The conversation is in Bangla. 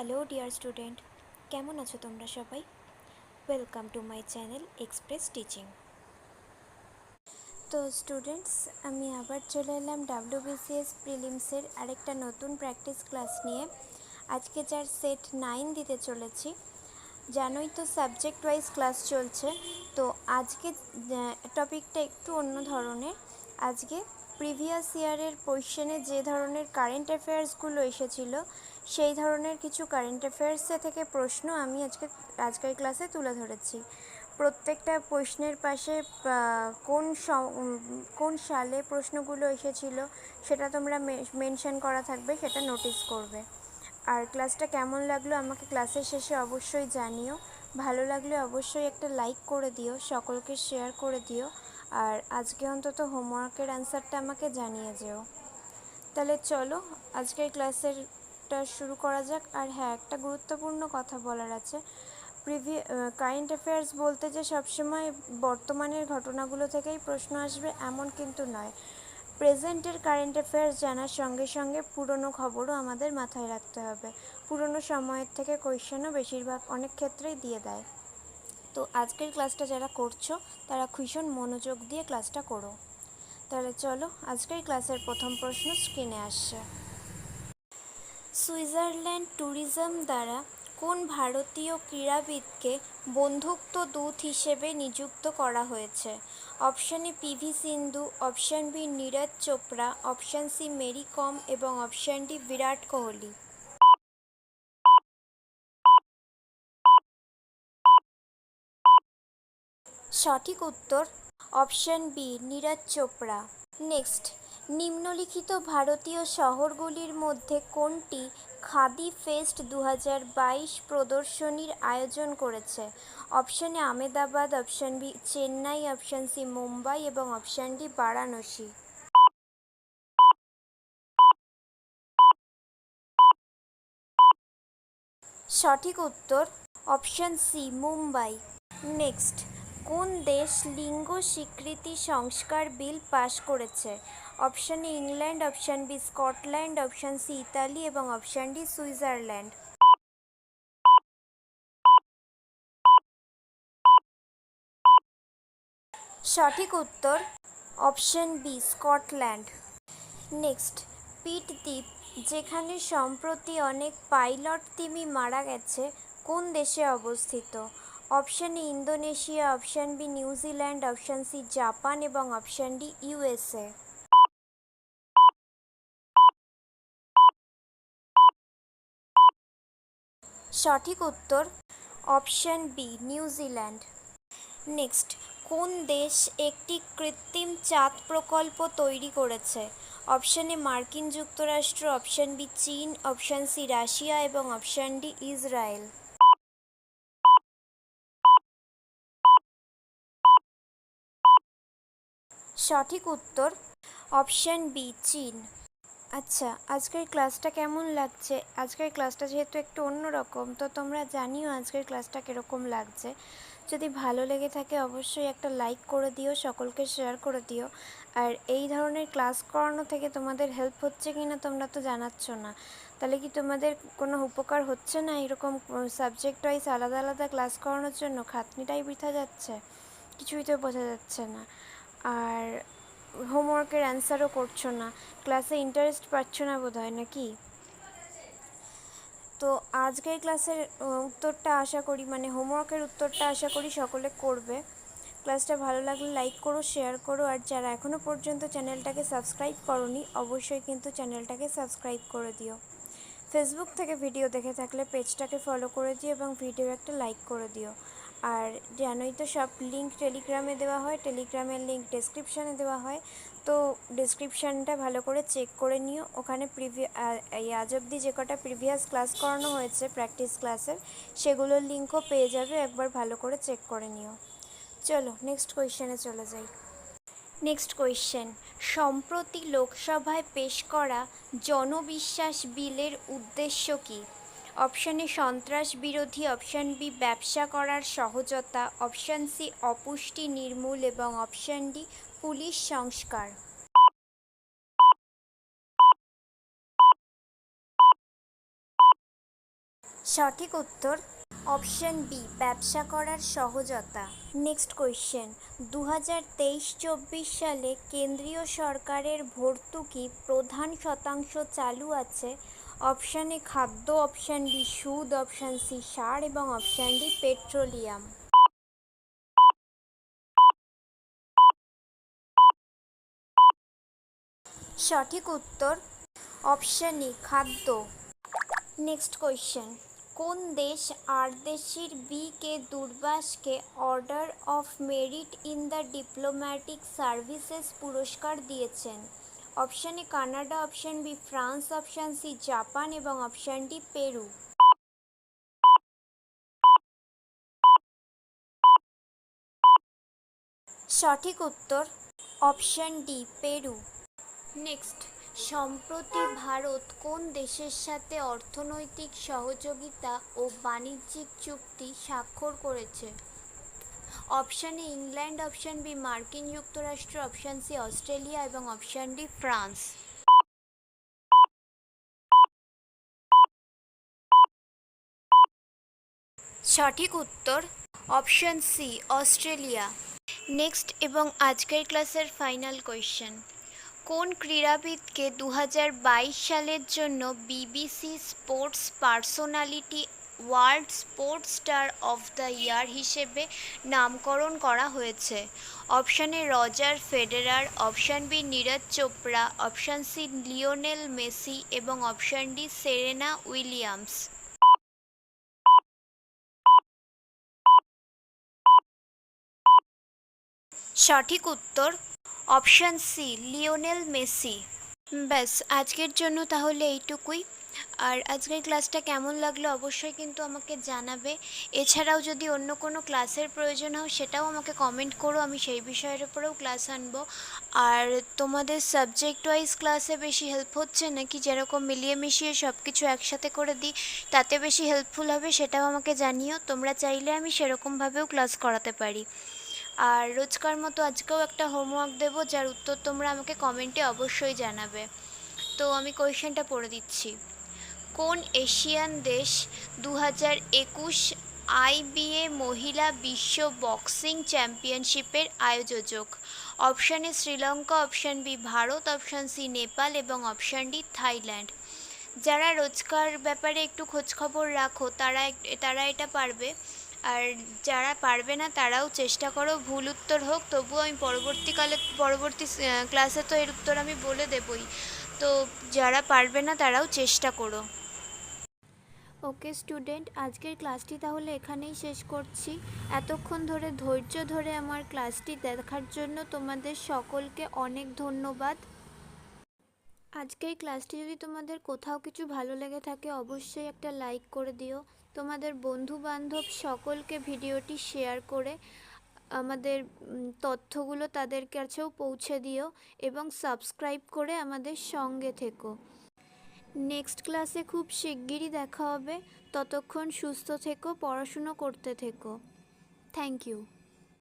হ্যালো ডিয়ার স্টুডেন্ট, কেমন আছো তোমরা সবাই? Welcome to my channel express teaching তো স্টুডেন্টস আমি আবার চলে এলাম ডাব্লিউবিসিএস প্রিলিমসের আরেকটা নতুন প্র্যাকটিস ক্লাস নিয়ে। আজকে যার সেট নাইন দিতে চলেছি। জানোই তো সাবজেক্ট ওয়াইজ ক্লাস চলছে। তো আজকে টপিকটা একটু অন্য ধরনের। আজকে প্রিভিয়াস ইয়ারের কোয়েশ্চেনে যে ধরনের কারেন্ট অ্যাফেয়ার্সগুলো এসেছিল সেই ধরনের কিছু কারেন্ট অ্যাফেয়ার্সে থেকে প্রশ্ন আমি আজকে, আজকের ক্লাসে তুলে ধরেছি। প্রত্যেকটা প্রশ্নের পাশে কোন কোন সালে প্রশ্নগুলো এসেছিল সেটা তোমরা মেনশন করা থাকবে, সেটা নোটিস করবে। আর ক্লাসটা কেমন লাগল আমাকে ক্লাসের শেষে অবশ্যই জানিও। ভালো লাগলে অবশ্যই একটা লাইক করে দিও, সকলকে শেয়ার করে দিও। আর আজকে অন্তত হোমওয়ার্কের অ্যান্সারটা আমাকে জানিয়ে যেও। তাহলে চলো, আজকের ক্লাসেরটা শুরু করা যাক। আর হ্যাঁ একটা গুরুত্বপূর্ণ কথা বলার আছে। প্রিভি কারেন্ট অ্যাফেয়ার্স বলতে যে সবসময় বর্তমানের ঘটনাগুলো থেকেই প্রশ্ন আসবে, এমন কিন্তু নয়। প্রেজেন্টের কারেন্ট অ্যাফেয়ার্স জানার সঙ্গে সঙ্গে পুরনো খবরও আমাদের মাথায় রাখতে হবে। পুরনো সময়ের থেকে কোয়েশ্চেনও বেশিরভাগ অনেক ক্ষেত্রেই দিয়ে দেয়। তো আজকের ক্লাসটা যারা করছ, তারা ভীষণ মনোযোগ দিয়ে ক্লাসটা করো। তাহলে চলো, আজকের ক্লাসের প্রথম প্রশ্ন স্ক্রিনে আসছে। সুইজারল্যান্ড ট্যুরিজম দ্বারা কোন ভারতীয় ক্রীড়াবিদকে বন্ধুত্ব দূত হিসেবে নিযুক্ত করা হয়েছে? Option A P V Sindhu, option B Neeraj Chopra, option C Mary Kom এবং অপশান ডি বিরাট কোহলি। সঠিক উত্তর option B Neeraj Chopra. Next নিম্নলিখিত ভারতীয় শহরগুলির মধ্যে কোনটি খাদি ফেস্ট দু বাইশ প্রদর্শনীর আয়োজন করেছে? Option A Ahmedabad option B Chennai, option C Mumbai এবং অপশান ডি বারাণসী। সঠিক উত্তর অপশান সি মুম্বাই। নেক্সট, কোন দেশ লিঙ্গ স্বীকৃতি সংস্কার বিল পাশ করেছে? Option A England, option B Scotland, option C Italy এবং অপশন ডি সুইজারল্যান্ড। সঠিক উত্তর option B Scotland. Next Pitt দ্বীপ যেখানে সম্প্রতি অনেক পাইলট তিমি মারা গেছে, কোন দেশে অবস্থিত? Option A Indonesia, option B New Zealand, option C Japan এবং অপশান ডি ইউএসএ। সঠিক উত্তর অপশান বি নিউজিল্যান্ড নেক্সট, কোন দেশ একটি কৃত্রিম চাঁদ প্রকল্প তৈরি করেছে? অপশান এ, মার্কিন যুক্তরাষ্ট্র, অপশান বি, চীন, অপশান সি, রাশিয়া এবং অপশান ডি, ইসরায়েল। সঠিক উত্তর অপশান বি, চীন। আচ্ছা আজকের ক্লাসটা কেমন লাগছে? আজকের ক্লাসটা যেহেতু একটু অন্যরকম, তো তোমরা জানিও আজকের ক্লাসটা কীরকম লাগছে। যদি ভালো লেগে থাকে অবশ্যই একটা লাইক করে দিও, সকলকে শেয়ার করে দিও। আর এই ধরনের ক্লাস করানো থেকে তোমাদের হেল্প হচ্ছে কি না তোমরা তো জানাচ্ছ না। তাহলে কি তোমাদের কোনো উপকার হচ্ছে না এরকম সাবজেক্ট ওয়াইজ আলাদা আলাদা ক্লাস করানোর জন্য? খাতনিটাই বৃথা যাচ্ছে? কিছুই তো বোঝা যাচ্ছে না। আর হোমওয়ার্কের অ্যান্সারও করছ না। ক্লাসে ইন্টারেস্ট পাচ্ছ না বোধ হয় নাকি? তো আজকের ক্লাসের উত্তরটা আশা করি মানে হোমওয়ার্কের উত্তরটা আশা করি সকলে করবে। ক্লাসটা ভালো লাগলে লাইক করো শেয়ার করো, আর যারা এখনও পর্যন্ত চ্যানেলটাকে সাবস্ক্রাইব করনি, অবশ্যই কিন্তু চ্যানেলটাকে সাবস্ক্রাইব করে দিও। ফেসবুক থেকে ভিডিও দেখে থাকলে পেজটাকে ফলো করে দিও এবং ভিডিও একটা লাইক করে দিও। আর জানোই তো সব লিঙ্ক টেলিগ্রামে দেওয়া হয় টেলিগ্রামের লিঙ্ক ডেসক্রিপশানে দেওয়া হয়। তো ডেসক্রিপশানটা ভালো করে চেক করে নিও। ওখানে প্রিভি এই আজ অবধি যে কটা প্রিভিয়াস ক্লাস করানো হয়েছে প্র্যাকটিস ক্লাসের সেগুলোর লিঙ্কও পেয়ে যাবে। একবার ভালো করে চেক করে নিও। চলো নেক্সট কোয়েশ্চেনে চলে যাই। নেক্সট কোয়েশ্চেন সম্প্রতি লোকসভায় পেশ করা জনবিশ্বাস বিলের উদ্দেশ্য কী? অপশান এ সন্ত্রাস বিরোধী। অপশান বি ব্যবসা করার সহজতা। অপশান সি অপুষ্টি নির্মূল এবং অপশান ডি পুলিশ সংস্কার। সঠিক উত্তর অপশন বি ব্যবসা করার সহজতা। নেক্সট কোয়েশ্চেন দু হাজার তেইশ চব্বিশ সালে কেন্দ্রীয় সরকারের ভর্তুকি প্রধান শতাংশ চালু আছে। অপশান এ খাদ্য, অপশান বি সুদ, অপশান সি সার এবং অপশান ডি পেট্রোলিয়াম। সঠিক উত্তর অপশান ই খাদ্য। Next question. কোন দেশ আর Ardeshir B K দুর্বাসকে order of merit in the diplomatic services পুরস্কার দিয়েছেন? Option A Canada option B France option C Japan এবং অপশান ডি পেরু সঠিক উত্তর অপশান ডি পেরু নেক্সট সম্প্রতি ভারত কোন দেশের সাথে অর্থনৈতিক সহযোগিতা ও বাণিজ্যিক চুক্তি স্বাক্ষর করেছে? Option A England, option B মার্কিন যুক্তরাষ্ট্র, অপশান সি অস্ট্রেলিয়া এবং অপশান ডি ফ্রান্স। সঠিক উত্তর অপশান সি অস্ট্রেলিয়া। নেক্সট এবং আজকের ক্লাসের ফাইনাল কোয়েশ্চেন। কোন ক্রীড়াবিদকে দু হাজার বাইশ সালের জন্য BBC sports personality world sports star of the year হিসেবে নামকরণ করা হয়েছে। Option A Roger Federer, option B Neeraj Chopra, option C Lionel Messi এবং অপশান ডি সেরেনা উইলিয়ামস। সঠিক উত্তর অপশান সি লিওনেল মেসি। ব্যাস, আজকের জন্য তাহলে এইটুকুই। আর আজকের ক্লাসটা কেমন লাগল অবশ্যই কিন্তু আমাকে জানাবে। এছাড়াও যদি অন্য কোনো ক্লাসের প্রয়োজন হয় সেটাও আমাকে কমেন্ট করো, আমি সেই বিষয়ের উপরেও ক্লাস আনব। আর তোমাদের সাবজেক্ট ওয়াইজ ক্লাসে বেশি হেল্প হচ্ছে নাকি? যেরকম মিলিয়ে মিশিয়ে সব কিছু একসাথে করে দিই, তাতে বেশি হেল্পফুল হবে সেটাও আমাকে জানিও। তোমরা চাইলে আমি সেরকমভাবেও ক্লাস করাতে পারি। আর রোজকার মতো আজকেও একটা হোমওয়ার্ক দেবো, যার উত্তর তোমরা আমাকে কমেন্টে অবশ্যই জানাবে। তো আমি কোয়েশ্চেনটা পড়ে দিচ্ছি। কোন এশিয়ান দেশ দু হাজার একুশ আইবিএ মহিলা বিশ্ব বক্সিং চ্যাম্পিয়নশিপের আয়োজক? Option A Sri Lanka option B Bharat option C Nepal এবং অপশান ডি থাইল্যান্ড। যারা রোজকার ব্যাপারে একটু খোঁজখবর রাখো, তারা তারা এটা পারবে। আর যারা পারবে না, তারাও চেষ্টা করো, ভুল উত্তর হোক, তবুও আমি পরবর্তীকালে পরবর্তী ক্লাসে তো এর উত্তর আমি বলে দেবই। তো যারা পারবে না, তারাও চেষ্টা করো। ওকে স্টুডেন্ট, আজকের ক্লাসটি তাহলে এখানেই শেষ করছি। এতক্ষণ ধরে, ধৈর্য ধরে আমার ক্লাসটি দেখার জন্য তোমাদের সকলকে অনেক ধন্যবাদ। আজকের ক্লাসটি যদি তোমাদের কোথাও কিছু ভালো লেগে থাকে, অবশ্যই একটা লাইক করে দিও। তোমাদের বন্ধু বান্ধব সকলকে ভিডিওটি শেয়ার করে আমাদের তথ্যগুলো তাদের কাছেও পৌঁছে দিও এবং সাবস্ক্রাইব করে আমাদের সঙ্গে থেকো। নেক্সট ক্লাসে খুব শিগগিরই দেখা হবে। ততক্ষণ সুস্থ থেকো, পড়াশুনো করতে থেকো। Thank you.